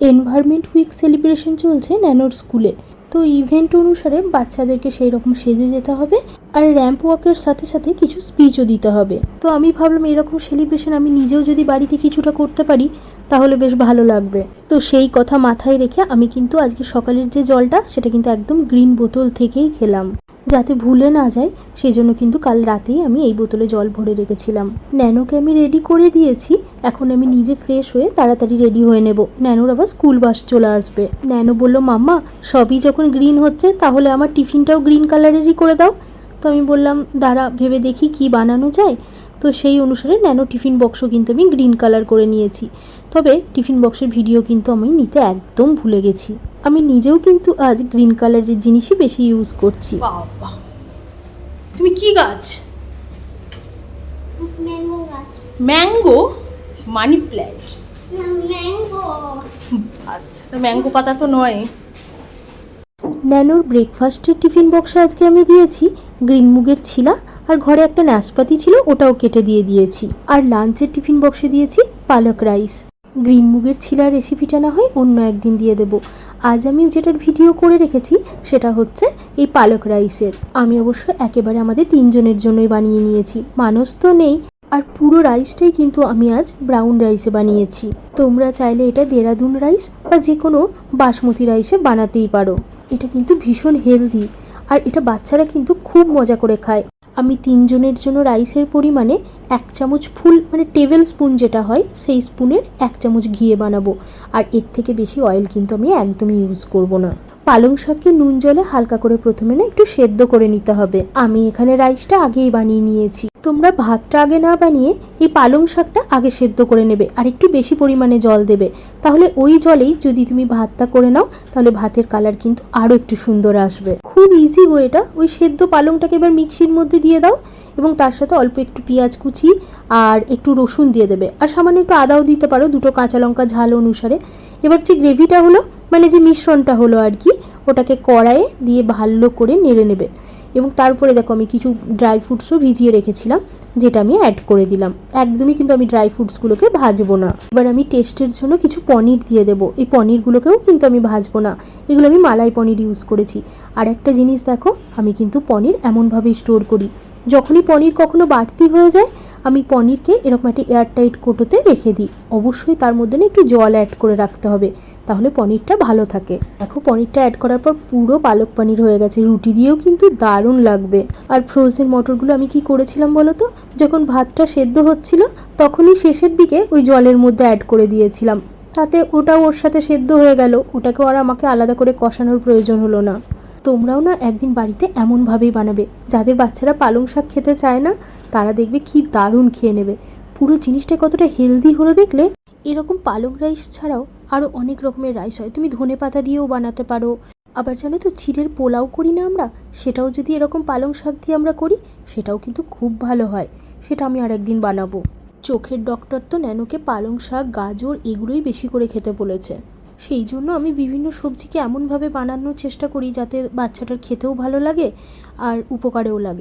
Environment week celebration চলছে ন্যানোর স্কুলে তো ইভেন্ট অনুসারে বাচ্চাদেরকে সেই রকম সেজে যেতে হবে আর র্যাম্প ওয়াকের সাথে সাথে কিছু স্পিচও দিতে হবে। তো আমি ভাবলাম এরকম সেলিব্রেশন আমি নিজেও যদি বাড়িতে কিছুটা করতে পারি, তাহলে বেশ ভালো লাগবে। তো সেই কথা মাথায় রেখে আমি কিন্তু আজকে সকালের যে জলটা, সেটা কিন্তু একদম গ্রিন বোতল থেকেই খেলাম। যাতে ভুলে না যায় সেই জন্য কিন্তু কাল রাতেই আমি এই বোতলে জল ভরে রেখেছিলাম। ন্যানোকে আমি রেডি করে দিয়েছি। এখন আমি নিজে ফ্রেশ হয়ে তাড়াতাড়ি রেডি হয়ে নেব। ন্যানোর আবার স্কুল বাস চলে আসবে। ন্যানো বলল, মাম্মা, সবই যখন গ্রিন হচ্ছে, তাহলে আমার টিফিনটাও গ্রিন কালারেরই করে দাও। তো আমি বললাম, দাঁড়া, ভেবে দেখি কি বানানো যায়? তো সেই অনুসারে ন্যানো টিফিন বক্সও কিন্তু আমি গ্রিন কালার করে নিয়েছি। তবে টিফিন বক্সের ভিডিও কিন্তু আমি নিতে একদম ভুলে গেছি। আমি নিজেও কিন্তু আজ গ্রিন কালারের জিনিসই বেশি ইউজ করছি। বাবা তুমি কি গাছ? ম্যাঙ্গো গাছ। ম্যাঙ্গো মানি প্ল্যান্ট ম্যাঙ্গো আচ্ছা ম্যাঙ্গো পাতা তো নয়। ন্যানোর ব্রেকফাস্টের টিফিন বক্সে আজকে আমি দিয়েছি গ্রিন মুগের ছিলা আর ঘরে একটা নাশপাতি ছিল ওটাও কেটে দিয়ে দিয়েছি। আর লাঞ্চের টিফিন বক্সে দিয়েছি পালক রাইস গ্রিন মুগের ছিলার রেসিপিটা না হয় অন্য একদিন দিয়ে দেব। আজ আমি যেটার ভিডিও করে রেখেছি, সেটা হচ্ছে এই পালক রাইসের আমি অবশ্য একেবারে আমাদের তিনজনের জন্যই বানিয়ে নিয়েছি। মানুষ তো নেই। আর পুরো রাইসটাই কিন্তু আমি আজ ব্রাউন রাইসে বানিয়েছি। তোমরা চাইলে এটা দেরাদুন রাইস বা যে কোনো বাসমতি রাইসে বানাতেই পারো। এটা কিন্তু ভীষণ হেলদি আর এটা বাচ্চারা কিন্তু খুব মজা করে খায়। আমি তিনজনের জন্য রাইসের পরিমাণে এক চামচ ফুল মানে টেবিল স্পুন যেটা হয়, সেই স্পুনের এক চামচ ঘিয়ে বানাবো। আর এর থেকে বেশি অয়েল কিন্তু আমি একদমই ইউজ করব না। পালং শাককে নুন জলে হালকা করে প্রথমে না একটু সেদ্ধ করে নিতে হবে। আমি এখানে রাইসটা আগেই বানিয়ে নিয়েছি। তোমরা ভাতটা আগে না বানিয়ে এই পালং শাকটা আগে সেদ্ধ করে নেবে আর একটু বেশি পরিমাণে জল দেবে। তাহলে ওই জলেই যদি তুমি ভাতটা করে নাও, তাহলে ভাতের কালার কিন্তু আরও একটু সুন্দর আসবে। খুব ইজি গো এটা। ওই সেদ্ধ পালংটাকে এবার মিক্সির মধ্যে দিয়ে দাও এবং তার সাথে অল্প একটু পেঁয়াজ কুচি আর একটু রসুন দিয়ে দেবে। আর সামান্য একটু আদাও দিতে পারো দুটো কাঁচা লঙ্কা ঝাল অনুসারে। এবার যে গ্রেভিটা হলো মানে যে মিশ্রণটা হলো আর কি, ওটাকে কড়াইয়ে দিয়ে ভালো করে নেড়ে নেবে। এবং তারপরে দেখো আমি কিছু ড্রাই ফ্রুটসও ভিজিয়ে রেখেছিলাম, যেটা আমি অ্যাড করে দিলাম। একদমই কিন্তু আমি ড্রাই ফ্রুটসগুলোকে ভাজবো না। এবার আমি টেস্টের জন্য কিছু পনির দিয়ে দেবো। এই পনিরগুলোকেও কিন্তু আমি ভাজবো না। এগুলো আমি মালাই পনির ইউজ করেছি। আর একটা জিনিস দেখো, আমি কিন্তু পনির এমনভাবেই স্টোর করি। যখনই পনির কখনো বাড়তি হয়ে যায়, আমি পনিরকে এরকম একটা এয়ারটাইট কোটোতে রেখে দিই। অবশ্যই তার মধ্যে না একটু জল অ্যাড করে রাখতে হবে, তাহলে পনিরটা ভালো থাকে। দেখো, পনিরটা অ্যাড করার পর পুরো পালক পনির হয়ে গেছে। রুটি দিয়েও কিন্তু দারুণ লাগবে। আর ফ্রোজেন মটরগুলো আমি কি করেছিলাম বলো তো? যখন ভাতটা সেদ্ধ হচ্ছিল, তখনই শেষের দিকে ওই জলের মধ্যে অ্যাড করে দিয়েছিলাম। তাতে ওটাও ওর সাথে সেদ্ধ হয়ে গেল। ওটাকেও আর আমাকে আলাদা করে কষানোর প্রয়োজন হলো না। তোমরাও না একদিন বাড়িতে এমনভাবেই বানাবে। যাদের বাচ্চারা পালং শাক খেতে চায় না, তারা দেখবে কি দারুণ খেয়ে নেবে। পুরো জিনিসটা কতটা হেলদি হলো দেখলে? এরকম পালং রাইস ছাড়াও আরও অনেক রকমের রাইস হয়। তুমি ধনে পাতা দিয়েও বানাতে পারো। আবার জানো তো চিড়ের পোলাও করি না আমরা? সেটাও যদি এরকম পালং শাক দিয়ে আমরা করি, সেটাও কিন্তু খুব ভালো হয়। সেটা আমি আর একদিন বানাবো। চোখের ডক্টর তো ন্যানোকে পালং শাক, গাজর এগুলোই বেশি করে খেতে বলেছে। সেই জন্য আমি বিভিন্ন সবজিকে এমনভাবে বানানোর চেষ্টা করি যাতে বাচ্চাটার খেতেও ভালো লাগে আর উপকারেও লাগে।